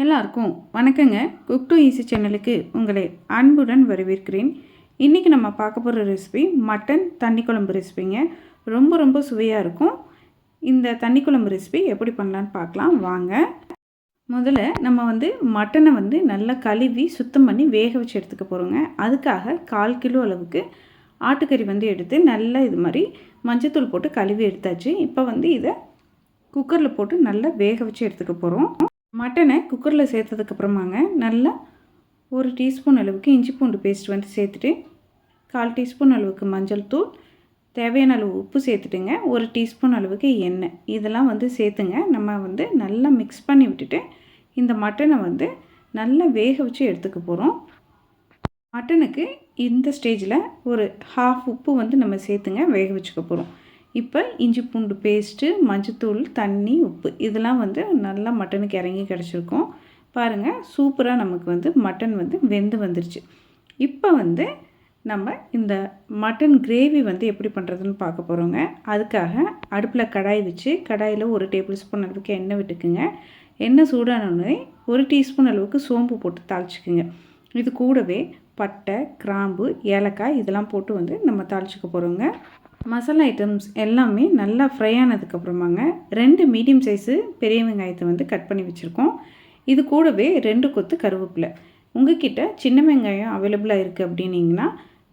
எல்லாருக்கும் வணக்கங்க. Cook to easy சேனலுக்கு உங்களை அன்புடன் வரவேற்கிறேன். இன்றைக்கி நம்ம பார்க்க போகிற ரெசிபி மட்டன் தண்ணி குழம்பு ரெசிபிங்க ரொம்ப ரொம்ப சுவையாக இருக்கும். இந்த தண்ணி குழம்பு ரெசிபி எப்படி பண்ணலான்னு பார்க்கலாம். வாங்க. முதல்ல நம்ம வந்து மட்டனை வந்து நல்லா கழுவி சுத்தம் பண்ணி வேக வச்சு எடுத்துக்க போகிறோங்க அதுக்காக கால் கிலோ அளவுக்கு ஆட்டுக்கறி வந்து எடுத்து நல்லா இது மாதிரி மஞ்சத்தூள் போட்டு கழுவி எடுத்தாச்சு. இப்போ வந்து இதை குக்கரில் போட்டு நல்லா வேக வச்சு எடுத்துக்க போகிறோம் மட்டனை குக்கரில் சேர்த்ததுக்கப்புறமாங்க நல்லா ஒரு டீஸ்பூன் அளவுக்கு இஞ்சி பூண்டு பேஸ்ட் வந்து சேர்த்துட்டு கால் டீஸ்பூன் அளவுக்கு மஞ்சள் தூள் தேவையான அளவு உப்பு சேர்த்துட்டுங்க ஒரு டீஸ்பூன் அளவுக்கு எண்ணெய். இதெல்லாம் வந்து சேர்த்துங்க. நம்ம வந்து நல்லா மிக்ஸ் பண்ணி விட்டுட்டு இந்த மட்டனை வந்து நல்லா வேக வச்சு எடுத்துக்க போகிறோம் மட்டனுக்கு இந்த ஸ்டேஜில் ஒரு ஹாஃப் உப்பு வந்து நம்ம சேர்த்துங்க வேக வச்சுக்க போகிறோம் இப்போ இஞ்சி பூண்டு பேஸ்ட்டு மஞ்சத்தூள் தண்ணி உப்பு. இதெல்லாம் வந்து நல்லா மட்டனுக்கு இறங்கி கிடச்சிருக்கும். பாருங்கள் சூப்பராக நமக்கு வந்து மட்டன் வந்து வெந்து வந்துருச்சு. இப்போ வந்து நம்ம இந்த மட்டன் கிரேவி வந்து எப்படி பண்ணுறதுன்னு பார்க்க போகிறோங்க அதுக்காக அடுப்பில் கடாய் வச்சு கடாயில் ஒரு டேபிள் ஸ்பூன் அளவுக்கு எண்ணெய் விட்டுக்குங்க. எண்ணெய் சூடானோடனே ஒரு டீஸ்பூன் அளவுக்கு சோம்பு போட்டு தாளிச்சிக்குங்க. இது கூடவே பட்டை கிராம்பு ஏலக்காய் இதெல்லாம் போட்டு வந்து நம்ம தாளிச்சிக்க போகிறோங்க மசாலா ஐட்டம்ஸ் எல்லாமே நல்லா ஃப்ரை ஆனதுக்கப்புறமாங்க ரெண்டு மீடியம் சைஸு பெரிய வெங்காயத்தை வந்து கட் பண்ணி வச்சுருக்கோம். இது கூடவே ரெண்டு கொத்து கருவேப்பிலை. உங்ககிட்ட சின்ன வெங்காயம் அவைலபிளாக இருக்குது அப்படின்னிங்கன்னா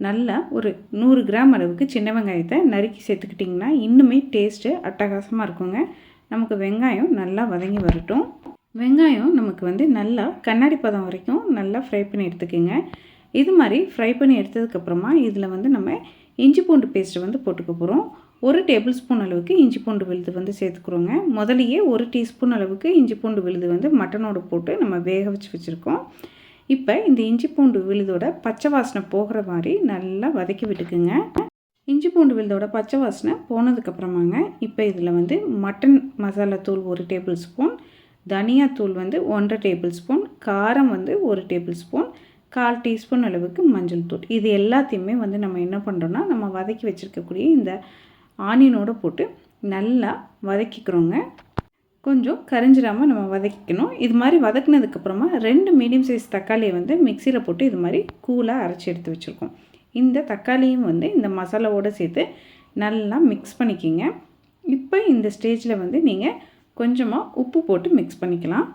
நல்லா ஒரு நூறு கிராம் அளவுக்கு சின்ன வெங்காயத்தை நறுக்கி சேர்த்துக்கிட்டிங்கன்னா இன்னுமே டேஸ்ட்டு அட்டகாசமாக இருக்குங்க. நமக்கு வெங்காயம் நல்லா வதங்கி வரட்டும். வெங்காயம் நமக்கு வந்து நல்லா கண்ணாடி பதம் வரைக்கும் நல்லா ஃப்ரை பண்ணி எடுத்துக்கோங்க. இது மாதிரி ஃப்ரை பண்ணி எடுத்ததுக்கப்புறமா இதில் வந்து நம்ம இஞ்சி பூண்டு பேஸ்ட்டு வந்து போட்டுக்க போகிறோம் ஒரு டேபிள் ஸ்பூன் அளவுக்கு இஞ்சி பூண்டு விழுது வந்து சேர்த்துக்குறோங்க. முதலையே ஒரு டீஸ்பூன் அளவுக்கு இஞ்சி பூண்டு விழுது வந்து மட்டனோடு போட்டு நம்ம வேக வச்சு வச்சுருக்கோம். இப்போ இந்த இஞ்சி பூண்டு விழுதோட பச்சை வாசனை போகிற மாதிரி நல்லா வதக்கி விட்டுக்குங்க. இஞ்சி பூண்டு விழுதோட பச்சை வாசனை போனதுக்கப்புறமாங்க இப்போ இதில் வந்து மட்டன் மசாலா தூள் ஒரு டேபிள் ஸ்பூன் தனியாத்தூள் வந்து ஒன்றரை டேபிள் ஸ்பூன் காரம் வந்து ஒரு டேபிள் ஸ்பூன் கால் டீஸ்பூன் அளவுக்கு மஞ்சள் தூள். இது எல்லாத்தையுமே வந்து நம்ம என்ன பண்ணுறோன்னா நம்ம வதக்கி வச்சுருக்கக்கூடிய இந்த ஆனியனோடு போட்டு நல்லா வதக்கிக்கிறோங்க. கொஞ்சம் கரைஞ்சிடாமல் நம்ம வதக்கிக்கணும். இது மாதிரி வதக்கினதுக்கப்புறமா ரெண்டு மீடியம் சைஸ் தக்காளியை வந்து மிக்சியில் போட்டு இது மாதிரி கூலாக அரைச்சி எடுத்து வச்சுருக்கோம். இந்த தக்காளியும் வந்து இந்த மசாலாவோடு சேர்த்து நல்லா மிக்ஸ் பண்ணிக்கிங்க. இப்போ இந்த ஸ்டேஜில் வந்து நீங்கள் கொஞ்சமாக உப்பு போட்டு மிக்ஸ் பண்ணிக்கலாம்.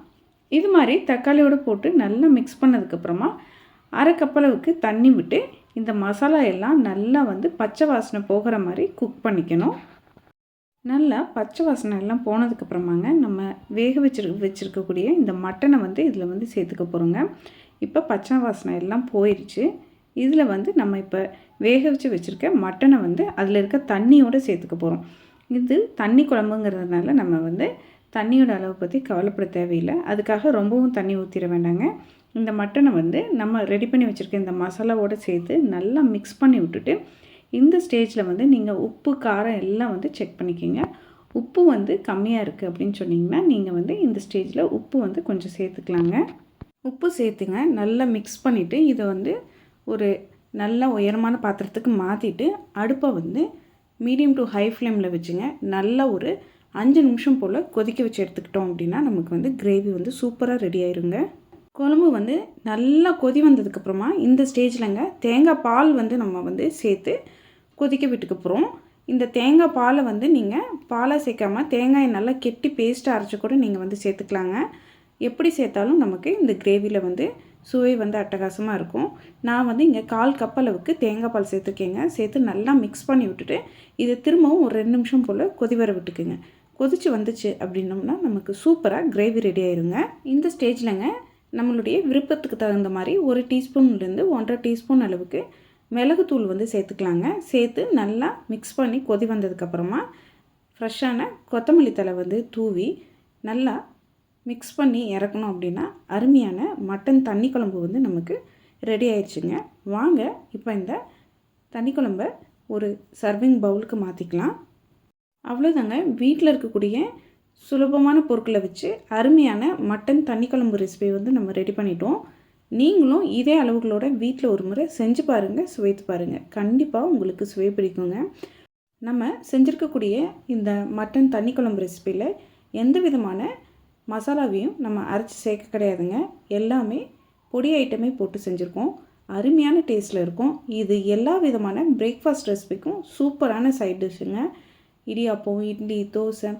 இது மாதிரி தக்காளியோடு போட்டு நல்லா மிக்ஸ் பண்ணதுக்கப்புறமா அரை கப்பளவுக்கு தண்ணி விட்டு இந்த மசாலா எல்லாம் நல்லா வந்து பச்சை வாசனை போகிற மாதிரி குக் பண்ணிக்கணும். நல்லா பச்சை வாசனை எல்லாம் போனதுக்கப்புறமாங்க நம்ம வேக வச்சிரு வச்சுருக்கக்கூடிய இந்த மட்டனை வந்து இதில் வந்து சேர்த்துக்க போகிறோங்க இப்போ பச்சை வாசனை எல்லாம் போயிடுச்சு இதில் வந்து நம்ம இப்போ வேக வச்சு வச்சுருக்க மட்டனை வந்து அதில் இருக்க தண்ணியோடு சேர்த்துக்க போகிறோம் இது தண்ணி குழம்புங்கிறதுனால நம்ம வந்து தண்ணியோட அளவை பற்றி கவலைப்பட தேவையில்லை. அதுக்காக ரொம்பவும் தண்ணி ஊற்றிட வேண்டாங்க. இந்த மட்டனை வந்து நம்ம ரெடி பண்ணி வச்சுருக்க இந்த மசாலாவோடு சேர்த்து நல்லா மிக்ஸ் பண்ணி விட்டுட்டு இந்த ஸ்டேஜில் வந்து நீங்கள் உப்பு காரம் எல்லாம் வந்து செக் பண்ணிக்கிங்க. உப்பு வந்து கம்மியாக இருக்குது அப்படின்னு சொன்னிங்கன்னா நீங்கள் வந்து இந்த ஸ்டேஜில் உப்பு வந்து கொஞ்சம் சேர்த்துக்கலாங்க. உப்பு சேர்த்துங்க. நல்லா மிக்ஸ் பண்ணிவிட்டு இதை வந்து ஒரு நல்ல உயரமான பாத்திரத்துக்கு மாற்றிட்டு அடுப்பை வந்து மீடியம் டு ஹை ஃப்ளேமில் வச்சுங்க. நல்லா ஒரு அஞ்சு நிமிஷம் போல் கொதிக்க வச்சு எடுத்துக்கிட்டோம் அப்படின்னா நமக்கு வந்து கிரேவி வந்து சூப்பராக ரெடி ஆயிருங்க. குழம்பு வந்து நல்லா கொதி வந்ததுக்கப்புறமா இந்த ஸ்டேஜில்ங்க தேங்காய் பால் வந்து நம்ம வந்து சேர்த்து கொதிக்க விட்டுக்க போகிறோம் இந்த தேங்காய் பாலை வந்து நீங்கள் பாலை சேர்க்காமல் தேங்காயை நல்லா கெட்டி பேஸ்ட்டாக அரைச்சி கூட நீங்கள் வந்து சேர்த்துக்கலாங்க. எப்படி சேர்த்தாலும் நமக்கு இந்த கிரேவியில் வந்து சுவை வந்து அட்டகாசமாக இருக்கும். நான் வந்து இங்கே கால் கப் அளவுக்கு தேங்காய் பால் சேர்த்துருக்கேங்க. சேர்த்து நல்லா மிக்ஸ் பண்ணி விட்டுட்டு இதை திரும்பவும் ஒரு ரெண்டு நிமிஷம் போல் கொதி வர விட்டுக்குங்க. கொதிச்சு வந்துச்சு அப்படின்னோம்னா நமக்கு சூப்பராக கிரேவி ரெடி ஆயிருங்க. இந்த ஸ்டேஜில்ங்க நம்மளுடைய விருப்பத்துக்கு தகுந்த மாதிரி ஒரு டீஸ்பூன்லேருந்து ஒன்றரை டீஸ்பூன் அளவுக்கு மிளகுத்தூள் வந்து சேர்த்துக்கலாங்க. சேர்த்து நல்லா மிக்ஸ் பண்ணி கொதி வந்ததுக்கப்புறமா ஃப்ரெஷ்ஷான கொத்தமல்லி தலை வந்து தூவி நல்லா மிக்ஸ் பண்ணி இறக்கணும் அப்படின்னா அருமையான மட்டன் தண்ணி குழம்பு வந்து நமக்கு ரெடி ஆயிடுச்சுங்க. வாங்க இப்போ இந்த தண்ணி குழம்ப ஒரு சர்விங் பவுலுக்கு மாற்றிக்கலாம் அவ்வளோதாங்க வீட்டில் இருக்கக்கூடிய சுலபமான பொருட்களை வச்சு அருமையான மட்டன் தண்ணி குழம்பு ரெசிபி வந்து நம்ம ரெடி பண்ணிட்டோம். நீங்களும் இதே அளவுகளோட வீட்டில் ஒரு முறை செஞ்சு பாருங்கள் சுவைத்து பாருங்கள் கண்டிப்பாக உங்களுக்கு சுவை பிடிக்குங்க. நம்ம செஞ்சுருக்கக்கூடிய இந்த மட்டன் தண்ணி குழம்பு ரெசிப்பியில் எந்த விதமான மசாலாவையும் நம்ம அரைச்சி சேர்க்க கிடையாதுங்க. எல்லாமே பொடி ஐட்டமே போட்டு செஞ்சுருக்கோம். அருமையான டேஸ்ட்டில் இருக்கும். இது எல்லா விதமான பிரேக்ஃபாஸ்ட் ரெசிபிக்கும் சூப்பரான சைட் டிஷ்ஷுங்க இடியாப்பம் இட்லி தோசை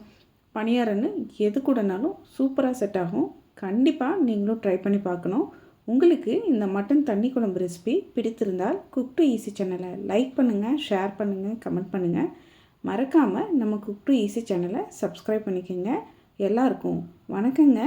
பணியாரன்னு எது கூடனாலும் சூப்பராக செட் ஆகும். கண்டிப்பாக நீங்களும் ட்ரை பண்ணி பார்க்கணும். உங்களுக்கு இந்த மட்டன் தண்ணி குழம்பு ரெசிபி பிடித்திருந்தால் குக் டு ஈஸி சேனலை லைக் பண்ணுங்கள் ஷேர் பண்ணுங்கள் கமெண்ட் பண்ணுங்கள் மறக்காமல் நம்ம குக் டு ஈஸி சேனலை சப்ஸ்கிரைப் பண்ணிக்கோங்க. எல்லாருக்கும் வணக்கங்க.